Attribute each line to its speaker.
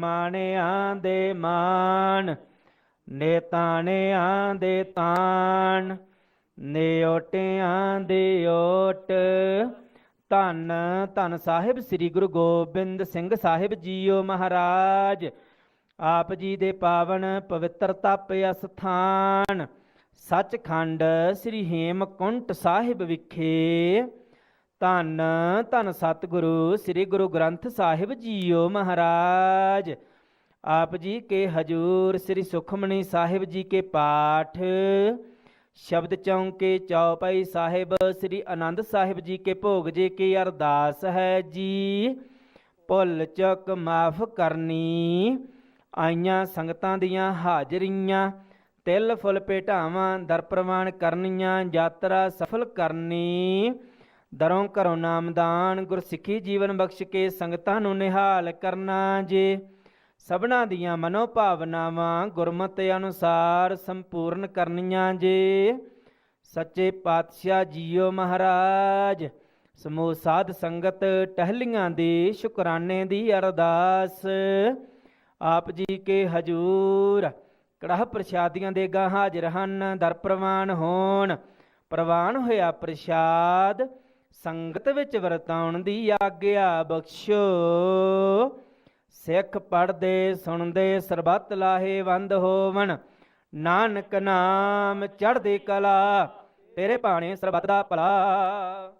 Speaker 1: ਮਾਣਿਆਂ ਦੇ ਮਾਣ ਨੇ ਤਾਣਿਆਂ ਦੇ ਤਾਣ ਨੇ ਓਟਿਆਂ ਦੇ ਓਟ। ਧੰਨ ਧੰਨ ਸਾਹਿਬ ਸ੍ਰੀ ਗੁਰੂ ਗੋਬਿੰਦ ਸਿੰਘ ਸਾਹਿਬ ਜੀਓ ਮਹਾਰਾਜ, ਆਪ ਜੀ ਦੇ ਪਾਵਨ ਪਵਿੱਤਰ ਤਪ ਅਸਥਾਨ, ਸੱਚਖੰਡ ਸ੍ਰੀ ਹੇਮਕੁੰਟ ਸਾਹਿਬ ਵਿਖੇ। ਧੰਨ ਧੰਨ ਸਤਿਗੁਰੂ, ਸ੍ਰੀ ਗੁਰੂ ਗ੍ਰੰਥ ਸਾਹਿਬ ਜੀਓ ਮਹਾਰਾਜ। ਆਪ ਜੀ ਕੇ ਹਜੂਰ, ਸ੍ਰੀ ਸੁਖਮਣੀ ਸਾਹਿਬ ਜੀ ਕੇ ਪਾਠ। ਸ਼ਬਦ ਚੌਂਕੇ ਚੌਪਾਈ ਸਾਹਿਬ, ਸ੍ਰੀ ਆਨੰਦ ਸਾਹਿਬ ਜੀ ਕੇ ਭੋਗ ਜੀ ਕੀ ਅਰਦਾਸ ਹੈ ਜੀ। ਭੁੱਲ ਚੁੱਕ ਮਾਫ ਕਰਨੀ। ਆਈਆਂ ਸੰਗਤਾਂ ਦੀਆਂ ਹਾਜ਼ਰੀਆਂ, ਤਿਲ ਫੁੱਲ ਭੇਟਾਵਾਂ, ਦਰ ਪ੍ਰਵਾਨ ਕਰਨੀਆਂ, ਯਾਤਰਾ ਸਫਲ ਕਰਨੀ। ਦਰੋਂ ਘਰੋਂ ਨਾਮਦਾਨ ਗੁਰਸਿੱਖੀ ਜੀਵਨ ਬਖਸ਼ ਕੇ ਸੰਗਤਾਂ ਨੂੰ ਨਿਹਾਲ ਕਰਨਾ ਜੇ। ਸਭਨਾ ਦੀਆਂ ਮਨੋ ਭਾਵਨਾਵਾਂ ਗੁਰਮਤਿ ਅਨੁਸਾਰ ਸੰਪੂਰਨ ਕਰਨੀਆਂ ਜੇ। ਸੱਚੇ ਪਾਤਸ਼ਾਹ ਜੀਓ ਮਹਾਰਾਜ, ਸਮੂਹ ਸਾਧ ਸੰਗਤ ਟਹਿਲੀਆਂ ਦੀ ਸ਼ੁਕਰਾਨੇ ਦੀ ਅਰਦਾਸ। ਆਪ ਜੀ ਕੇ ਹਜੂਰ, ਕੜਾਹ ਪ੍ਰਸ਼ਾਦੀਆਂ ਦੇ ਗਾ ਹਾਜ਼ਰ ਹਨ, ਦਰ ਪ੍ਰਵਾਨ ਹੋਣ, ਪ੍ਰਵਾਨ ਹੋਇਆ ਪ੍ਰਸ਼ਾਦ। ਸੰਗਤ ਵਿੱਚ ਵਰਤਾਉਣ ਦੀ ਆਗਿਆ ਬਖਸ਼ੋ। ਸਿੱਖ ਪੜਦੇ ਸੁਣਦੇ, ਸਰਬੱਤ ਲਾਹੇਵੰਦ ਹੋਵਣ। ਨਾਨਕ ਨਾਮ ਚੜ੍ਹਦੀ ਕਲਾ, ਤੇਰੇ ਬਾਣੇ ਸਰਬੱਤ ਦਾ ਭਲਾ।